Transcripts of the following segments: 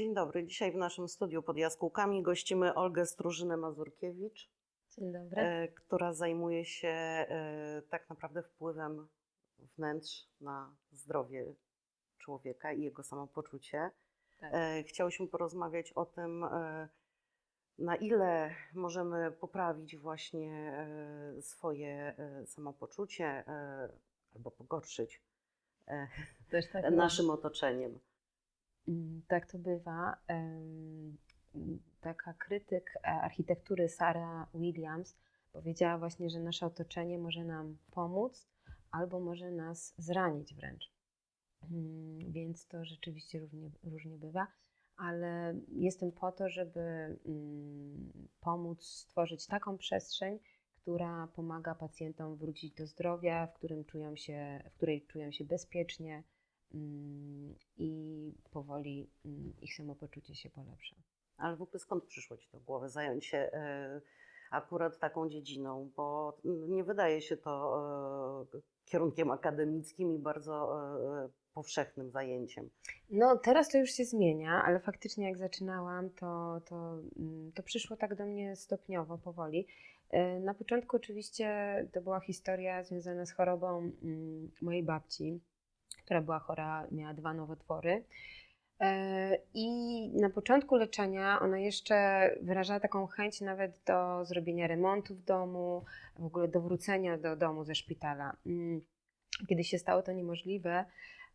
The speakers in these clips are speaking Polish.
Dzień dobry. Dzisiaj w naszym studiu pod Jaskółkami gościmy Olgę Strużynę Mazurkiewicz, Dzień dobry. e, która zajmuje się e, tak naprawdę wpływem wnętrz na zdrowie człowieka i jego samopoczucie. Tak. E, Chciałyśmy porozmawiać o tym, na ile możemy poprawić właśnie swoje samopoczucie albo pogorszyć tak naszym otoczeniem. Tak to bywa. Taka krytyk e, architektury Sarah Williams powiedziała właśnie, że nasze otoczenie może nam pomóc albo może nas zranić wręcz. Mm, Więc to rzeczywiście różnie, różnie bywa, ale jestem po to, żeby mm, pomóc stworzyć taką przestrzeń, która pomaga pacjentom wrócić do zdrowia, w, którym czują się, w której czują się bezpiecznie, i powoli mm, ich samopoczucie się polepsza. Ale w ogóle skąd przyszło Ci do głowy zająć się e, akurat taką dziedziną? Bo nie wydaje się to e, kierunkiem akademickim i bardzo e, powszechnym zajęciem. No teraz to już się zmienia, ale faktycznie jak zaczynałam, to, to, mm, to przyszło tak do mnie stopniowo, powoli. Na początku oczywiście to była historia związana z chorobą mm, mojej babci, która była chora, miała dwa nowotwory. E, I na początku leczenia ona jeszcze wyrażała taką chęć nawet do zrobienia remontu w domu, w ogóle do wrócenia do domu ze szpitala. Mm, Kiedy się stało to niemożliwe,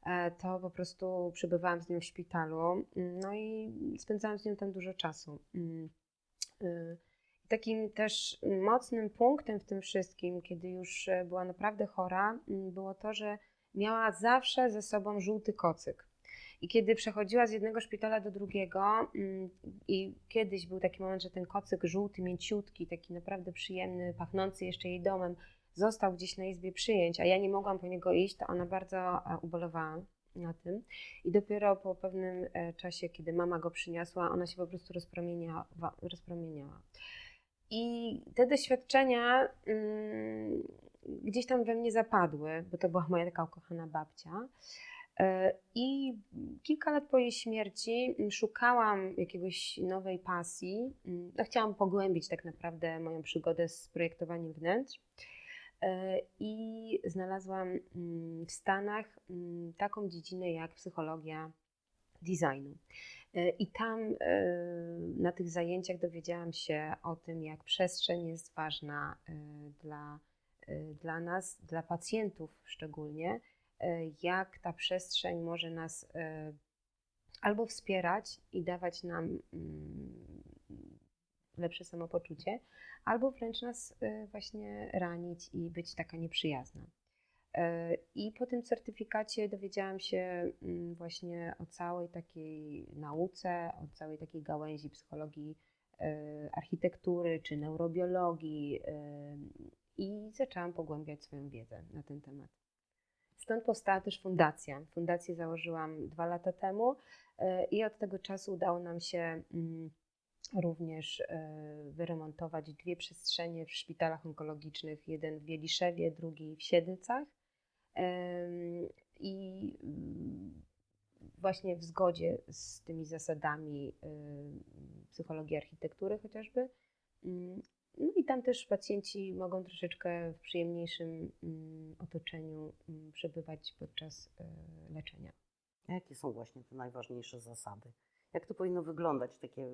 e, to po prostu przebywałam z nią w szpitalu, mm, no i spędzałam z nią tam dużo czasu. Mm, y, Takim też mocnym punktem w tym wszystkim, kiedy już e, była naprawdę chora, było to, że miała zawsze ze sobą żółty kocyk. I kiedy przechodziła z jednego szpitala do drugiego, mm, i kiedyś był taki moment, że ten kocyk żółty, mięciutki, taki naprawdę przyjemny, pachnący jeszcze jej domem, został gdzieś na izbie przyjęć, a ja nie mogłam po niego iść, to ona bardzo e, ubolewała na tym. I dopiero po pewnym e, czasie, kiedy mama go przyniosła, ona się po prostu rozpromieniała. rozpromieniała. I te doświadczenia mm, gdzieś tam we mnie zapadły, bo to była moja taka ukochana babcia. E, I kilka lat po jej śmierci mm, szukałam jakiegoś nowej pasji. Mm, No, chciałam pogłębić tak naprawdę moją przygodę z projektowaniem wnętrz. E, I znalazłam mm, w Stanach taką dziedzinę jak psychologia designu. E, I tam na tych zajęciach dowiedziałam się o tym, jak przestrzeń jest ważna dla, dla nas, dla pacjentów szczególnie, e, jak ta przestrzeń może nas e, albo wspierać i dawać nam mm, lepsze samopoczucie, albo wręcz nas właśnie ranić i być taka nieprzyjazna. I po tym certyfikacie dowiedziałam się mm, właśnie o całej takiej nauce, o całej takiej gałęzi psychologii architektury czy neurobiologii i zaczęłam pogłębiać swoją wiedzę na ten temat. Stąd powstała też fundacja. Fundację założyłam dwa lata temu e, i od tego czasu udało nam się mm, również e, wyremontować dwie przestrzenie w szpitalach onkologicznych. Jeden w Wieliszewie, drugi w Siedlcach. I mm, właśnie w zgodzie z tymi zasadami em, psychologii architektury chociażby. No i tam też pacjenci mogą troszeczkę w przyjemniejszym mm, otoczeniu mm, przebywać podczas e, leczenia. A Jakie są właśnie te najważniejsze zasady? Jak to powinno wyglądać, takie e,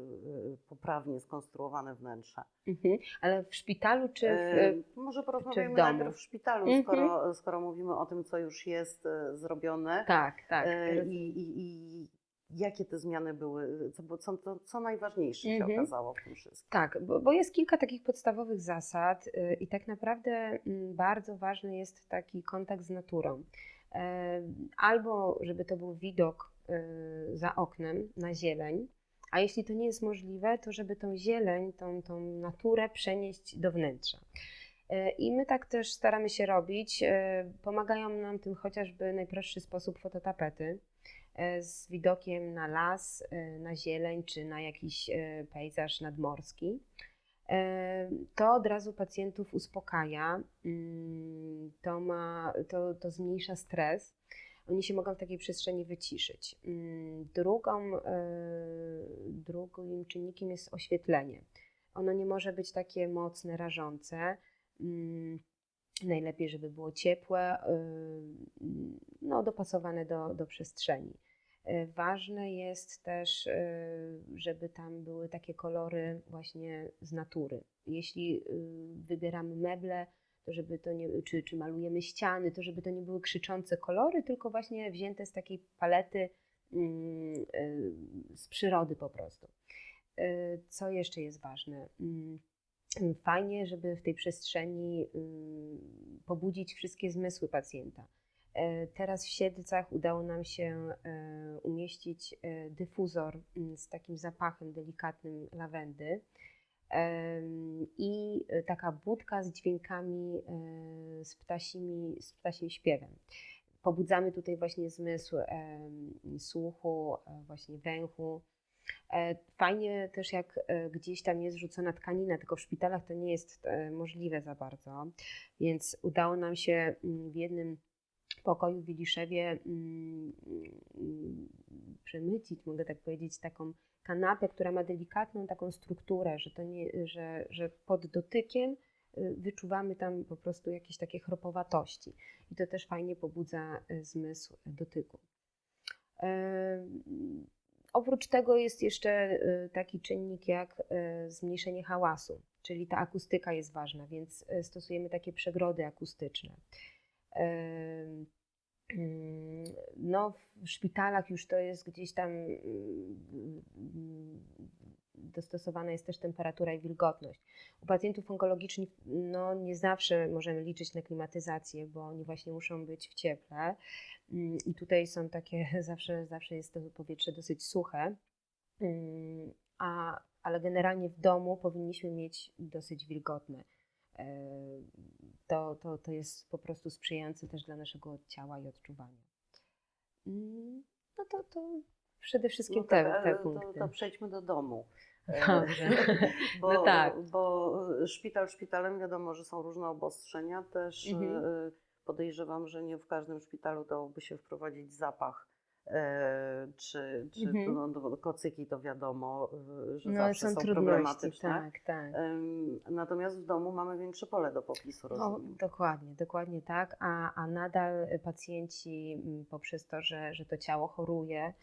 poprawnie skonstruowane wnętrze? Mhm. Ale w szpitalu czy w, E, Może porozmawiamy domu? najpierw w szpitalu, Mhm. skoro, skoro mówimy o tym, co już jest zrobione. Tak, tak. E, I, i, I jakie te zmiany były? Co, co, to, co najważniejsze się Mhm. okazało w tym wszystkim? Tak, bo, bo jest kilka takich podstawowych zasad y, i tak naprawdę mm, bardzo ważny jest taki kontakt z naturą. E, Albo żeby to był widok y, za oknem na zieleń, a jeśli to nie jest możliwe, to żeby tą zieleń, tą, tą naturę przenieść do wnętrza. E, I my tak też staramy się robić. E, Pomagają nam tym chociażby najprostszy sposób fototapety z widokiem na las, e, na zieleń czy na jakiś e, pejzaż nadmorski. E, To od razu pacjentów uspokaja, mm, to, ma, to, to zmniejsza stres. oni się mogą w takiej przestrzeni wyciszyć. Mm, Drugą, e, drugim czynnikiem jest oświetlenie. Ono nie może być takie mocne, rażące. Mm, Najlepiej, żeby było ciepłe, y, no, dopasowane do, do przestrzeni. Y, Ważne jest też, y, żeby tam były takie kolory właśnie z natury. Jeśli wybieramy meble, to żeby to nie, czy, czy malujemy ściany, to żeby to nie były krzyczące kolory, tylko właśnie wzięte z takiej palety mm, z przyrody po prostu. Co jeszcze jest ważne? Mm, Fajnie, żeby w tej przestrzeni y, pobudzić wszystkie zmysły pacjenta. E, Teraz w Siedlcach udało nam się e, umieścić e, dyfuzor mm, z takim zapachem delikatnym lawendy i taka budka z dźwiękami z, ptasimi, z ptasim śpiewem. Pobudzamy tutaj właśnie zmysł słuchu, właśnie węchu. E, Fajnie też jak e, gdzieś tam jest rzucona tkanina, tylko w szpitalach to nie jest e, możliwe za bardzo, więc udało nam się mm, w jednym pokoju w Wiliszewie mm, przemycić, mogę tak powiedzieć, taką kanapę, która ma delikatną taką strukturę, że, to nie, że, że pod dotykiem y, wyczuwamy tam po prostu jakieś takie chropowatości. I to też fajnie pobudza y, zmysł dotyku. Oprócz tego jest jeszcze y, taki czynnik jak y, zmniejszenie hałasu, czyli ta akustyka jest ważna, więc y, stosujemy takie przegrody akustyczne. Mm, No, w szpitalach już to jest gdzieś tam dostosowana jest też temperatura i wilgotność. U pacjentów onkologicznych no, nie zawsze możemy liczyć na klimatyzację, bo oni właśnie muszą być w cieple. Mm, I tutaj są takie, zawsze, zawsze jest to powietrze dosyć suche, Mm, a, ale generalnie w domu powinniśmy mieć dosyć wilgotne. E, To, to, to jest po prostu sprzyjające też dla naszego ciała i odczuwania. Mm, No to, to przede wszystkim No te, tak, te to, punkty. to przejdźmy do domu. E, Dobrze. Bo, No tak. bo szpital szpitalem wiadomo, że są różne obostrzenia. Też Mhm. e, podejrzewam, że nie w każdym szpitalu dałoby się wprowadzić zapach. e, Czy, czy Mhm. no, no, kocyki to wiadomo, że No, zawsze są są, problematyczne. tak, tak. Natomiast w domu mamy większe pole do popisu, O, rozumiem. dokładnie, dokładnie tak, a, a nadal pacjenci mm, poprzez to, że, że to ciało choruje,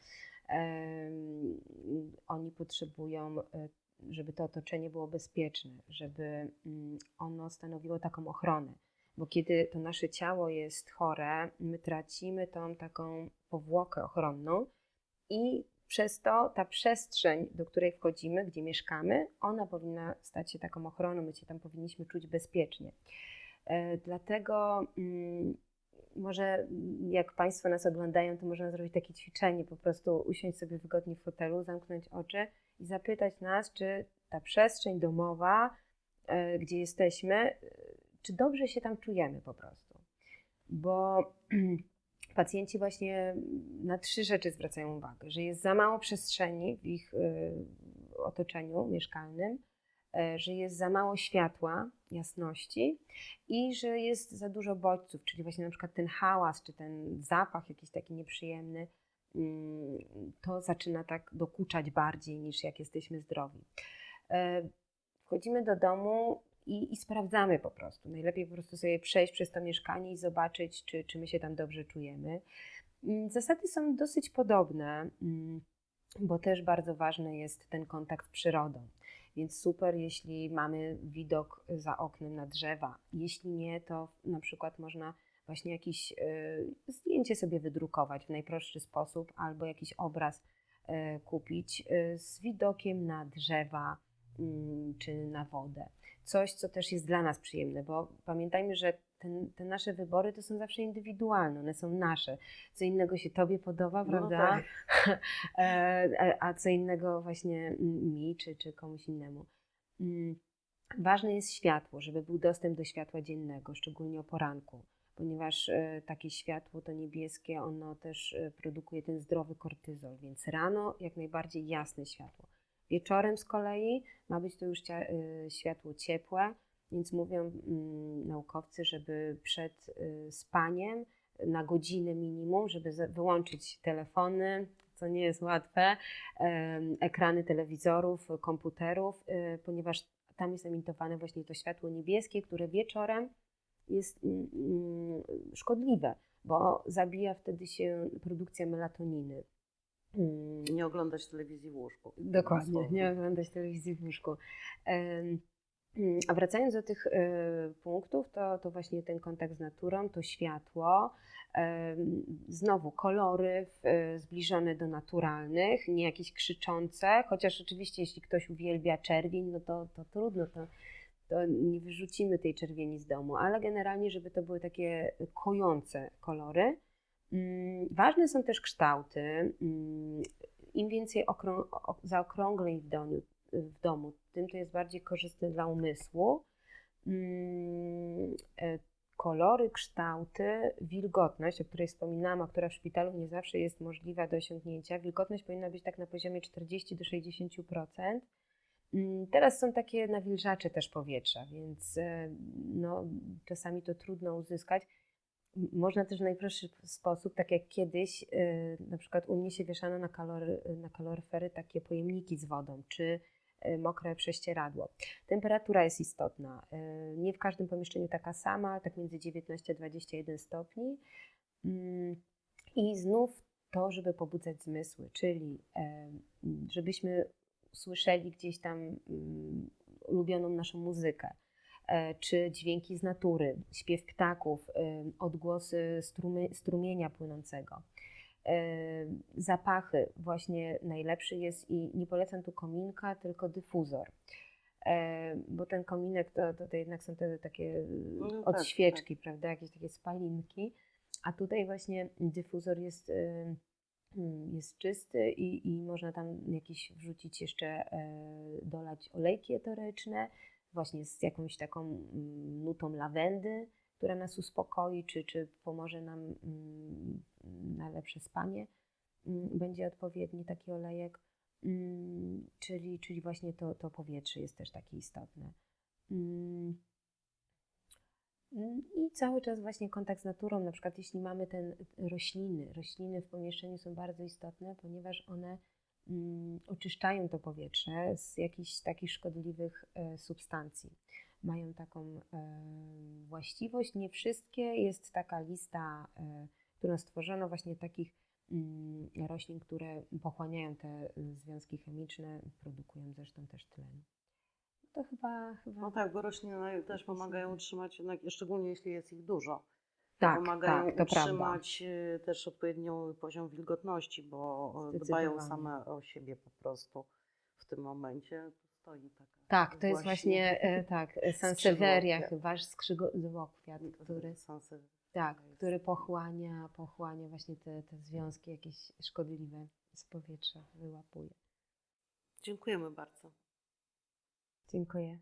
oni potrzebują, e, żeby to otoczenie było bezpieczne, żeby mm, ono stanowiło taką ochronę. Bo kiedy to nasze ciało jest chore, my tracimy tą taką powłokę ochronną i przez to ta przestrzeń, do której wchodzimy, gdzie mieszkamy, ona powinna stać się taką ochroną, my się tam powinniśmy czuć bezpiecznie. E, Dlatego mm, może jak Państwo nas oglądają, to można zrobić takie ćwiczenie, po prostu usiąść sobie wygodnie w fotelu, zamknąć oczy i zapytać nas, czy ta przestrzeń domowa, e, gdzie jesteśmy, e, czy dobrze się tam czujemy po prostu. Bo pacjenci właśnie na trzy rzeczy zwracają uwagę, że jest za mało przestrzeni w ich y, otoczeniu mieszkalnym, e, że jest za mało światła, jasności i że jest za dużo bodźców, czyli właśnie na przykład ten hałas, czy ten zapach jakiś taki nieprzyjemny, mm, to zaczyna tak dokuczać bardziej niż jak jesteśmy zdrowi. E, Wchodzimy do domu i, i sprawdzamy po prostu. Najlepiej po prostu sobie przejść przez to mieszkanie i zobaczyć, czy, czy my się tam dobrze czujemy. Mm, Zasady są dosyć podobne, mm, bo też bardzo ważny jest ten kontakt z przyrodą. Więc super, jeśli mamy widok za oknem na drzewa. Jeśli nie, to na przykład można właśnie jakieś y, zdjęcie sobie wydrukować w najprostszy sposób albo jakiś obraz y, kupić y, z widokiem na drzewa czy na wodę. Coś, co też jest dla nas przyjemne, bo pamiętajmy, że ten, te nasze wybory to są zawsze indywidualne, one są nasze. Co innego się Tobie podoba, No prawda? tak. E, a co innego właśnie mi czy, czy komuś innemu. Mm, Ważne jest światło, żeby był dostęp do światła dziennego, szczególnie o poranku, ponieważ e, takie światło to niebieskie, ono też e, produkuje ten zdrowy kortyzol, więc rano jak najbardziej jasne światło. Wieczorem z kolei ma być to już e, światło ciepłe, więc mówią mm, naukowcy, żeby przed e, spaniem na godzinę minimum, żeby wyłączyć telefony, co nie jest łatwe, ekrany telewizorów, komputerów, y, ponieważ tam jest emitowane właśnie to światło niebieskie, które wieczorem jest mm, mm, szkodliwe, bo zabija wtedy się produkcja melatoniny. Mm, Nie oglądać telewizji w łóżku. Dokładnie, nie oglądać telewizji w łóżku. Mm, A wracając do tych e, punktów, to, to właśnie ten kontakt z naturą, to światło, znowu kolory e, zbliżone do naturalnych, nie jakieś krzyczące, chociaż oczywiście jeśli ktoś uwielbia czerwień, no to, to trudno, to, to nie wyrzucimy tej czerwieni z domu, ale generalnie, żeby to były takie kojące kolory. Mm, Ważne są też kształty. Mm, Im więcej zaokrągleń w domu, w domu, tym to jest bardziej korzystne dla umysłu. Mm, e, Kolory, kształty, wilgotność, o której wspominałam, a która w szpitalu nie zawsze jest możliwa do osiągnięcia. Wilgotność powinna być tak na poziomie 40 do 60%. Mm, Teraz są takie nawilżacze też powietrza, więc e, no, czasami to trudno uzyskać. Można też w najprostszy sposób, tak jak kiedyś, y, na przykład u mnie się wieszano na, kalory, na kaloryfery takie pojemniki z wodą, czy y, mokre prześcieradło. Temperatura jest istotna. y, Nie w każdym pomieszczeniu taka sama, tak między 19 a 21 stopni. Mm, I znów to, żeby pobudzać zmysły, czyli e, żebyśmy słyszeli gdzieś tam mm, ulubioną naszą muzykę czy dźwięki z natury, śpiew ptaków, e, odgłosy strumie, strumienia płynącego. E, Zapachy, właśnie najlepszy jest i nie polecam tu kominka, tylko dyfuzor. E, Bo ten kominek to, to, to jednak są te takie No od tak, świeczki, prawda? Jakieś takie spalinki. A tutaj właśnie dyfuzor jest, mm, jest czysty i, i można tam jakiś wrzucić jeszcze, e, dolać olejki eteryczne, właśnie z jakąś taką mm, nutą lawendy, która nas uspokoi, czy, czy pomoże nam mm, na lepsze spanie. Mm, Będzie odpowiedni taki olejek. Czyli, czyli właśnie to, to powietrze jest też takie istotne. I cały czas właśnie kontakt z naturą, na przykład jeśli mamy ten rośliny, rośliny w pomieszczeniu są bardzo istotne, ponieważ one oczyszczają to powietrze z jakichś takich szkodliwych e, substancji. Mają taką e, właściwość. Nie wszystkie jest taka lista, e, którą stworzono właśnie takich mm, roślin, które pochłaniają te związki chemiczne, produkują zresztą też tlen. To chyba, chyba No tak, bo rośliny też pomagają utrzymać, jednak, szczególnie jeśli jest ich dużo. Tak, pomagają tak, to prawda. utrzymać y, też odpowiedni poziom wilgotności, bo y, dbają same o siebie po prostu w tym momencie. Stoi taka. Tak, to jest właśnie e, tak, Sansevieria chyba, skrzydłokwiat, który, tak, który pochłania, pochłania właśnie te, te związki jakieś szkodliwe z powietrza, wyłapuje. Dziękujemy bardzo. Dziękuję.